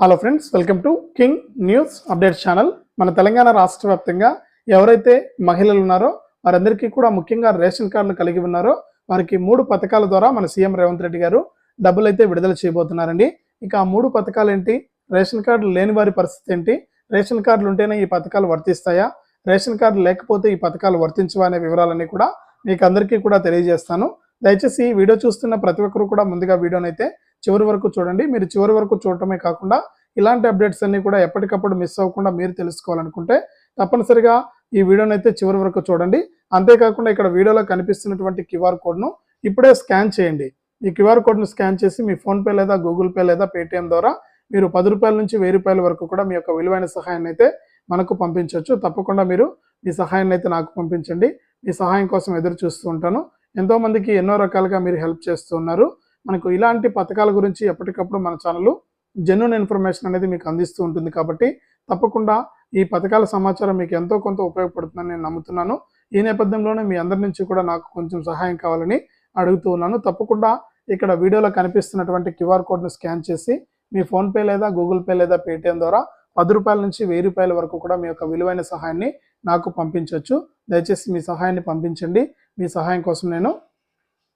Hello friends welcome to king news update channel మన తెలంగాణ రాష్ట్ర వ్యాప్తంగా ఎవరైతే మహిళలు ఉన్నారో వారందరికీ కూడా ముఖ్యంగా రేషన్ కార్డులు కలిగి ఉన్నారో వారికి మూడు పథకాల ద్వారా మన సీఎం రేవంత్ రెడ్డి గారు డబ్బులు అయితే విడుదల చేయబోతున్నారండి. ఇక ఆ మూడు పథకాలు ఏంటి? రేషన్ కార్డులు లేని వారి పరిస్థితి ఏంటి? రేషన్ కార్డులు ఉంటేనే ఈ పథకాలు వర్తిస్తాయా? రేషన్ కార్డు లేకపోతే ఈ పథకాలు వర్తించవా అనే వివరాలన్నీ కూడా మీకు అందరికీ కూడా తెలియజేస్తాను. దయచేసి ఈ వీడియో చూస్తున్న ప్రతి ఒక్కరు కూడా ముందుగా వీడియోనైతే అయితే చివరి వరకు చూడండి. మీరు చివరి వరకు చూడటమే కాకుండా ఇలాంటి అప్డేట్స్ అన్ని కూడా ఎప్పటికప్పుడు మిస్ అవ్వకుండా మీరు తెలుసుకోవాలనుకుంటే తప్పనిసరిగా ఈ వీడియోని అయితే చివరి వరకు చూడండి. అంతేకాకుండా ఇక్కడ వీడియోలో కనిపిస్తున్నటువంటి క్యూఆర్ కోడ్ను ఇప్పుడే స్కాన్ చేయండి. ఈ క్యూఆర్ కోడ్ను స్కాన్ చేసి మీ ఫోన్పే లేదా గూగుల్ పే లేదా పేటిఎం ద్వారా మీరు పది రూపాయల నుంచి వెయ్యి రూపాయల వరకు కూడా మీ యొక్క విలువైన సహాయాన్ని అయితే మనకు పంపించవచ్చు తప్పకుండా మీరు మీ సహాయాన్ని అయితే నాకు పంపించండి. మీ సహాయం కోసం ఎదురు చూస్తూ ఉంటాను. ఎంతోమందికి ఎన్నో రకాలుగా మీరు హెల్ప్ చేస్తూ ఉన్నారు. మనకు ఇలాంటి పథకాల గురించి ఎప్పటికప్పుడు మన ఛానల్ జెన్యున్ ఇన్ఫర్మేషన్ అనేది మీకు అందిస్తూ ఉంటుంది కాబట్టి తప్పకుండా ఈ పథకాల సమాచారం మీకు ఎంతో కొంత ఉపయోగపడుతుందని నేను నమ్ముతున్నాను. ఈ నేపథ్యంలోనే మీ అందరి నుంచి కూడా నాకు కొంచెం సహాయం కావాలని అడుగుతూ ఉన్నాను. తప్పకుండా ఇక్కడ వీడియోలో కనిపిస్తున్నటువంటి క్యూఆర్ కోడ్ను స్కాన్ చేసి మీ ఫోన్పే లేదా గూగుల్ పే లేదా పేటిఎం ద్వారా పది రూపాయల నుంచి వెయ్యి రూపాయల వరకు కూడా మీ యొక్క విలువైన సహాయాన్ని నాకు పంపించవచ్చు దయచేసి మీ సహాయాన్ని పంపించండి. మీ సహాయం కోసం నేను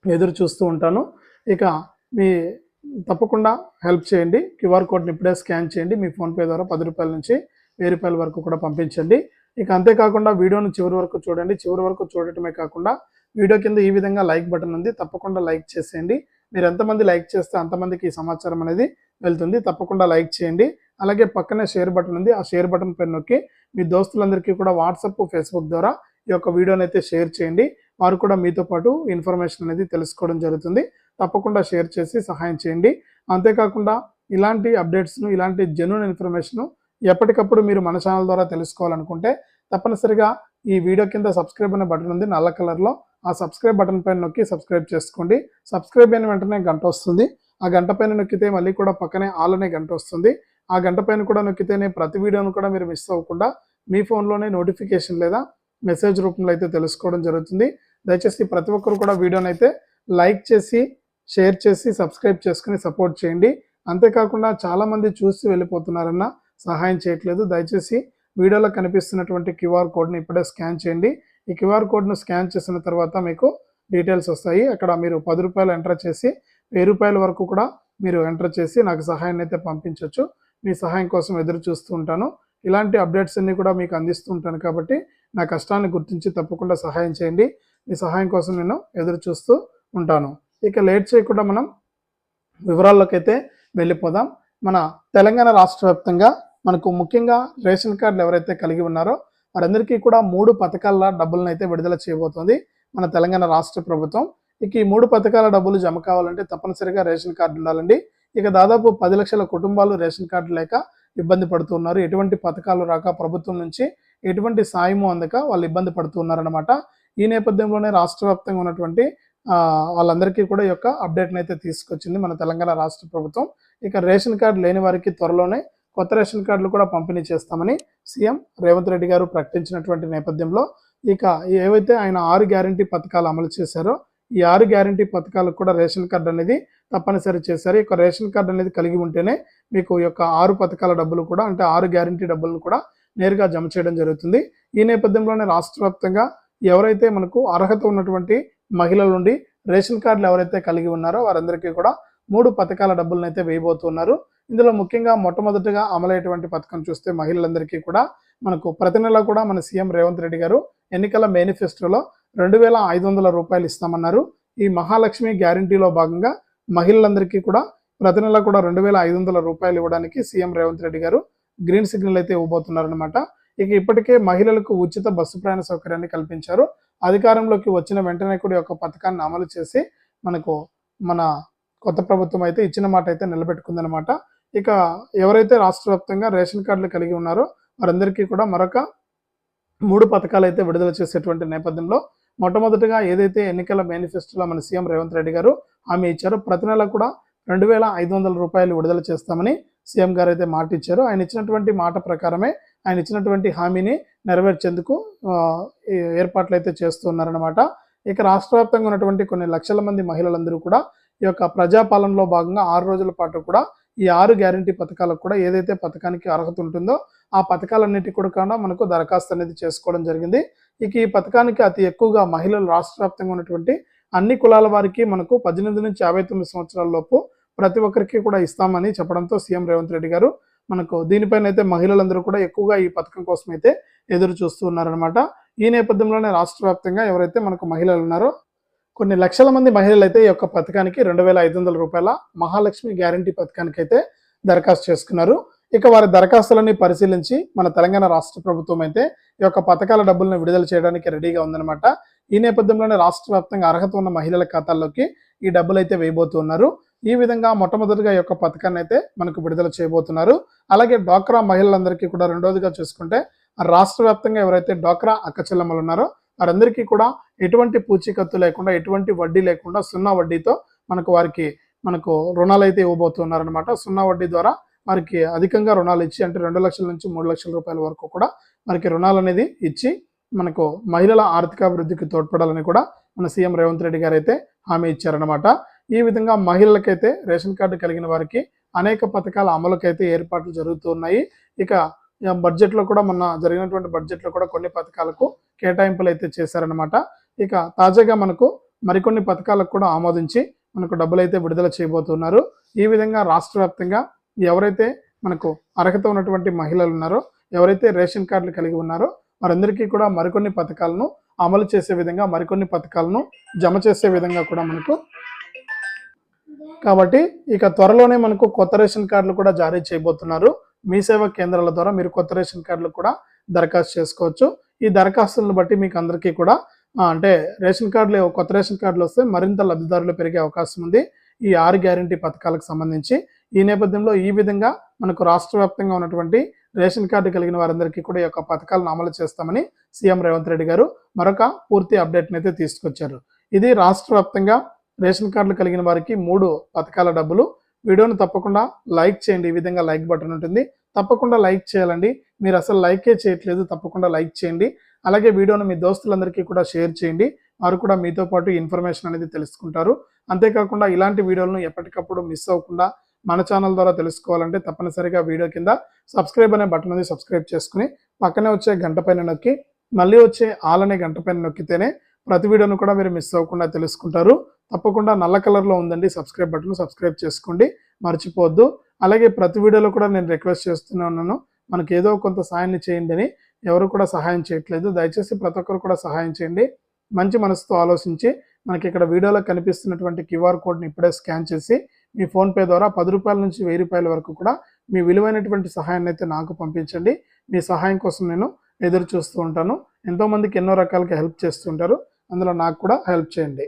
ఎదురు చూస్తూ ఉంటాను. ఇక మీ తప్పకుండా హెల్ప్ చేయండి. క్యూఆర్ కోడ్ని ఇప్పుడే స్కాన్ చేయండి. మీ ఫోన్పే ద్వారా పది రూపాయల నుంచి వెయ్యి రూపాయల వరకు కూడా పంపించండి. ఇక అంతేకాకుండా వీడియోను చివరి వరకు చూడండి. చివరి వరకు చూడటమే కాకుండా వీడియో కింద ఈ విధంగా లైక్ బటన్ ఉంది. తప్పకుండా లైక్ చేసేయండి. మీరు ఎంతమంది లైక్ చేస్తే అంతమందికి ఈ సమాచారం అనేది వెళ్తుంది. తప్పకుండా లైక్ చేయండి. అలాగే పక్కనే షేర్ బటన్ ఉంది. ఆ షేర్ బటన్ పైన నొక్కి మీ దోస్తులందరికీ కూడా వాట్సాప్ ఫేస్బుక్ ద్వారా ఈ యొక్క వీడియోని అయితే షేర్ చేయండి. వారు కూడా మీతో పాటు ఇన్ఫర్మేషన్ అనేది తెలుసుకోవడం జరుగుతుంది. తప్పకుండా షేర్ చేసి సహాయం చేయండి. అంతేకాకుండా ఇలాంటి అప్డేట్స్ను ఇలాంటి జెన్యున్ ఇన్ఫర్మేషన్ను ఎప్పటికప్పుడు మీరు మన ఛానల్ ద్వారా తెలుసుకోవాలనుకుంటే తప్పనిసరిగా ఈ వీడియో కింద సబ్స్క్రైబ్ అనే బటన్ ఉంది. నల్ల కలర్లో ఆ సబ్స్క్రైబ్ బటన్ పైన నొక్కి సబ్స్క్రైబ్ చేసుకోండి. సబ్స్క్రైబ్ అయిన వెంటనే గంట వస్తుంది. ఆ గంట పైన నొక్కితే మళ్ళీ కూడా పక్కనే ఆల్ అనే గంట వస్తుంది. ఆ గంట పైన కూడా నొక్కితేనే ప్రతి వీడియోను కూడా మీరు మిస్ అవ్వకుండా మీ ఫోన్లోనే నోటిఫికేషన్ లేదా మెసేజ్ రూపంలో అయితే తెలుసుకోవడం జరుగుతుంది. దయచేసి ప్రతి ఒక్కరు కూడా వీడియోనైతే అయితే లైక్ చేసి షేర్ చేసి సబ్స్క్రైబ్ చేసుకుని సపోర్ట్ చేయండి. అంతేకాకుండా చాలామంది చూసి వెళ్ళిపోతున్నారన్న సహాయం చేయట్లేదు. దయచేసి వీడియోలో కనిపిస్తున్నటువంటి క్యూఆర్ కోడ్ని ఇప్పుడే స్కాన్ చేయండి. ఈ క్యూఆర్ కోడ్ను స్కాన్ చేసిన తర్వాత మీకు డీటెయిల్స్ వస్తాయి. అక్కడ మీరు పది రూపాయలు ఎంటర్ చేసి వెయ్యి రూపాయల వరకు కూడా మీరు ఎంటర్ చేసి నాకు సహాయాన్ని అయితే పంపించవచ్చు మీ సహాయం కోసం ఎదురు చూస్తూ ఉంటాను. ఇలాంటి అప్డేట్స్ అన్నీ కూడా మీకు అందిస్తూ ఉంటాను కాబట్టి నా కష్టాన్ని గుర్తించి తప్పకుండా సహాయం చేయండి. మీ సహాయం కోసం నేను ఎదురు చూస్తూ ఉంటాను. ఇక లేట్ చేయకుండా మనం వివరాల్లోకి అయితే వెళ్ళిపోదాం. మన తెలంగాణ రాష్ట్ర వ్యాప్తంగా మనకు ముఖ్యంగా రేషన్ కార్డులు ఎవరైతే కలిగి ఉన్నారో వారందరికీ కూడా మూడు పథకాల డబ్బులను అయితే విడుదల చేయబోతోంది మన తెలంగాణ రాష్ట్ర ప్రభుత్వం. ఇక ఈ మూడు పథకాల డబ్బులు జమ కావాలంటే తప్పనిసరిగా రేషన్ కార్డు ఉండాలండి. ఇక దాదాపు పది లక్షల కుటుంబాలు రేషన్ కార్డు లేక ఇబ్బంది పడుతున్నారు. ఎటువంటి పథకాలు రాక ప్రభుత్వం నుంచి ఎటువంటి సాయము అందక వాళ్ళు ఇబ్బంది పడుతున్నారనమాట ఈ నేపథ్యంలోనే రాష్ట్ర వ్యాప్తంగా ఉన్నటువంటి వాళ్ళందరికీ కూడా ఈ యొక్క అప్డేట్ని అయితే తీసుకొచ్చింది మన తెలంగాణ రాష్ట్ర ప్రభుత్వం. ఇక రేషన్ కార్డు లేని వారికి త్వరలోనే కొత్త రేషన్ కార్డులు కూడా పంపిణీ చేస్తామని సీఎం రేవంత్ రెడ్డి గారు ప్రకటించినటువంటి నేపథ్యంలో ఇక ఏవైతే ఆయన ఆరు గ్యారంటీ పథకాలు అమలు చేశారో ఈ ఆరు గ్యారంటీ పథకాలకు కూడా రేషన్ కార్డు అనేది తప్పనిసరి చేశారు. ఈ రేషన్ కార్డు అనేది కలిగి ఉంటేనే మీకు ఈ యొక్క ఆరు పథకాల డబ్బులు కూడా అంటే ఆరు గ్యారంటీ డబ్బులను కూడా నేరుగా జమ చేయడం జరుగుతుంది. ఈ నేపథ్యంలోనే రాష్ట్ర ఎవరైతే మనకు అర్హత ఉన్నటువంటి మహిళల నుండి రేషన్ కార్డులు ఎవరైతే కలిగి ఉన్నారో వారందరికీ కూడా మూడు పథకాల డబ్బులను అయితే వేయబోతున్నారు. ఇందులో ముఖ్యంగా మొట్టమొదటిగా అమలయ్యేటువంటి పథకం చూస్తే మహిళలందరికీ కూడా మనకు ప్రతి నెల కూడా మన సీఎం రేవంత్ రెడ్డి గారు ఎన్నికల మేనిఫెస్టోలో రెండు వేల ఐదు వందల రూపాయలు ఇస్తామన్నారు. ఈ మహాలక్ష్మి గ్యారంటీలో భాగంగా మహిళలందరికీ కూడా ప్రతి నెల కూడా రెండు వేల ఐదు వందల రూపాయలు ఇవ్వడానికి సీఎం రేవంత్ రెడ్డి గారు గ్రీన్ సిగ్నల్ అయితే ఇవ్వబోతున్నారనమాట ఇక ఇప్పటికే మహిళలకు ఉచిత బస్సు ప్రయాణ సౌకర్యాన్ని కల్పించారు. అధికారంలోకి వచ్చిన వెంటనే కూడా ఈ యొక్క పథకాన్ని అమలు చేసి మనకు మన కొత్త ప్రభుత్వం అయితే ఇచ్చిన మాట అయితే నిలబెట్టుకుందనమాట ఇక ఎవరైతే రాష్ట్ర వ్యాప్తంగా రేషన్ కార్డులు కలిగి ఉన్నారో వారందరికీ కూడా మరొక మూడు పథకాలు అయితే విడుదల చేసేటువంటి నేపథ్యంలో మొట్టమొదటిగా ఏదైతే ఎన్నికల మేనిఫెస్టోలో మన సీఎం రేవంత్ రెడ్డి గారు హామీ ఇచ్చారో ప్రతి నెల కూడా రెండు వేల ఐదు వందల రూపాయలు విడుదల చేస్తామని సీఎం గారు అయితే మాట ఇచ్చారు. ఆయన ఇచ్చినటువంటి మాట ప్రకారమే ఆయన ఇచ్చినటువంటి హామీని నెరవేర్చేందుకు ఏర్పాట్లు అయితే చేస్తున్నారనమాట ఇక రాష్ట్ర వ్యాప్తంగా ఉన్నటువంటి కొన్ని లక్షల మంది మహిళలందరూ కూడా ఈ యొక్క ప్రజాపాలనలో భాగంగా ఆరు రోజుల పాటు కూడా ఈ ఆరు గ్యారంటీ పథకాలకు కూడా ఏదైతే పథకానికి అర్హత ఉంటుందో ఆ పథకాలన్నిటి కూడా మనకు దరఖాస్తు అనేది చేసుకోవడం జరిగింది. ఇక ఈ పథకానికి అతి ఎక్కువగా మహిళలు రాష్ట్ర వ్యాప్తంగా ఉన్నటువంటి అన్ని కులాల వారికి మనకు పద్దెనిమిది నుంచి యాభై తొమ్మిది సంవత్సరాల లోపు ప్రతి ఒక్కరికి కూడా ఇస్తామని చెప్పడంతో సీఎం రేవంత్ రెడ్డి గారు మనకు దీనిపైన అయితే మహిళలందరూ కూడా ఎక్కువగా ఈ పథకం కోసం అయితే ఎదురు చూస్తూ ఉన్నారనమాట ఈ నేపథ్యంలోనే రాష్ట్ర వ్యాప్తంగా ఎవరైతే మనకు మహిళలు ఉన్నారో కొన్ని లక్షల మంది మహిళలు అయితే ఈ యొక్క పథకానికి రెండు వేల ఐదు వందల రూపాయల మహాలక్ష్మి గ్యారంటీ పథకానికి అయితే దరఖాస్తు చేసుకున్నారు. ఇక వారి దరఖాస్తులన్నీ పరిశీలించి మన తెలంగాణ రాష్ట్ర ప్రభుత్వం అయితే ఈ యొక్క పథకాల డబ్బులను విడుదల చేయడానికి రెడీగా ఉందన్నమాట. ఈ నేపథ్యంలోనే రాష్ట్ర వ్యాప్తంగా అర్హత ఉన్న మహిళల ఖాతాల్లోకి ఈ డబ్బులు అయితే వేయబోతున్నారు ఈ విధంగా మొట్టమొదటిగా యొక్క పథకాన్ని అయితే మనకు విడుదల చేయబోతున్నారు. అలాగే డ్వాక్రా మహిళలందరికీ కూడా రెండోదిగా చూసుకుంటే రాష్ట్ర వ్యాప్తంగా ఎవరైతే డ్వాక్రా అక్కచెల్లమ్మలు ఉన్నారో వారందరికీ కూడా ఎటువంటి పూచీకత్తు లేకుండా ఎటువంటి వడ్డీ లేకుండా సున్నా వడ్డీతో మనకు వారికి మనకు రుణాలు అయితే ఇవ్వబోతున్నారనమాట సున్నా వడ్డీ ద్వారా మనకి అధికంగా రుణాలు ఇచ్చి అంటే రెండు లక్షల నుంచి మూడు లక్షల రూపాయల వరకు కూడా మనకి రుణాలు అనేది ఇచ్చి మనకు మహిళల ఆర్థికాభివృద్ధికి తోడ్పడాలని కూడా మన సీఎం రేవంత్ రెడ్డి గారు అయితే హామీ ఇచ్చారనమాట ఈ విధంగా మహిళలకైతే రేషన్ కార్డు కలిగిన వారికి అనేక పథకాల అమలుకైతే ఏర్పాట్లు జరుగుతూ ఉన్నాయి. ఇక బడ్జెట్లో కూడా మొన్న జరిగినటువంటి బడ్జెట్లో కూడా కొన్ని పథకాలకు కేటాయింపులు అయితే చేశారనమాట ఇక తాజాగా మనకు మరికొన్ని పథకాలకు కూడా ఆమోదించి మనకు డబ్బులు అయితే విడుదల చేయబోతున్నారు. ఈ విధంగా రాష్ట్ర వ్యాప్తంగా ఎవరైతే మనకు అర్హత ఉన్నటువంటి మహిళలు ఉన్నారో ఎవరైతే రేషన్ కార్డులు కలిగి ఉన్నారో వారందరికీ కూడా మరికొన్ని పథకాలను అమలు చేసే విధంగా మరికొన్ని పథకాలను జమ చేసే విధంగా కూడా మనకు కాబట్టి ఇక త్వరలోనే మనకు కొత్త రేషన్ కార్డులు కూడా జారీ చేయబోతున్నారు. మీ సేవా కేంద్రాల ద్వారా మీరు కొత్త రేషన్ కార్డులు కూడా దరఖాస్తు చేసుకోవచ్చు. ఈ దరఖాస్తులను బట్టి మీకు అందరికీ కూడా అంటే రేషన్ కార్డులు కొత్త రేషన్ కార్డులు వస్తే మరింత లబ్ధిదారులు పెరిగే అవకాశం ఉంది. ఈ ఆరు గ్యారంటీ పథకాలకు సంబంధించి ఈ నేపథ్యంలో ఈ విధంగా మనకు రాష్ట్ర వ్యాప్తంగా ఉన్నటువంటి రేషన్ కార్డు కలిగిన వారందరికీ కూడా ఈ యొక్క పథకాలను అమలు చేస్తామని సీఎం రేవంత్ రెడ్డి గారు మరొక పూర్తి అప్డేట్ని అయితే తీసుకొచ్చారు. ఇది రాష్ట్ర వ్యాప్తంగా రేషన్ కార్డులు కలిగిన వారికి మూడు పథకాల డబ్బులు. వీడియోను తప్పకుండా లైక్ చేయండి. ఈ విధంగా లైక్ బటన్ ఉంటుంది. తప్పకుండా లైక్ చేయాలండి. మీరు అసలు లైకే చేయట్లేదు. తప్పకుండా లైక్ చేయండి. అలాగే వీడియోను మీ దోస్తులందరికీ కూడా షేర్ చేయండి. వారు కూడా మీతో పాటు ఇన్ఫర్మేషన్ అనేది తెలుసుకుంటారు. అంతేకాకుండా ఇలాంటి వీడియోలను ఎప్పటికప్పుడు మిస్ అవ్వకుండా మన ఛానల్ ద్వారా తెలుసుకోవాలంటే తప్పనిసరిగా వీడియో కింద సబ్స్క్రైబ్ అనే బటన్ ఉంది. సబ్స్క్రైబ్ చేసుకుని పక్కనే వచ్చే గంట పైన నొక్కి మళ్ళీ వచ్చే ఆల్ అనే గంట పైన నొక్కితేనే ప్రతి వీడియోను కూడా మీరు మిస్ అవ్వకుండా తెలుసుకుంటారు. తప్పకుండా నల్ల కలర్లో ఉందండి. సబ్స్క్రైబ్ బటన్ సబ్స్క్రైబ్ చేసుకోండి. మర్చిపోవద్దు. అలాగే ప్రతి వీడియోలో కూడా నేను రిక్వెస్ట్ చేస్తూనే ఉన్నాను. మనకి ఏదో కొంత సహాయాన్ని చేయండి అని. ఎవరు కూడా సహాయం చేయట్లేదు. దయచేసి ప్రతి ఒక్కరు కూడా సహాయం చేయండి. మంచి మనసుతో ఆలోచించి మనకి ఇక్కడ వీడియోలో కనిపిస్తున్నటువంటి క్యూఆర్ కోడ్ని ఇప్పుడే స్కాన్ చేసి మీ ఫోన్పే ద్వారా పది రూపాయల నుంచి వెయ్యి రూపాయల వరకు కూడా మీ విలువైనటువంటి సహాయాన్ని అయితే నాకు పంపించండి. మీ సహాయం కోసం నేను ఎదురు చూస్తూ ఉంటాను. ఎంతోమందికి ఎన్నో రకాలుగా హెల్ప్ చేస్తుంటారు అందులో నాకు కూడా హెల్ప్ చేయండి.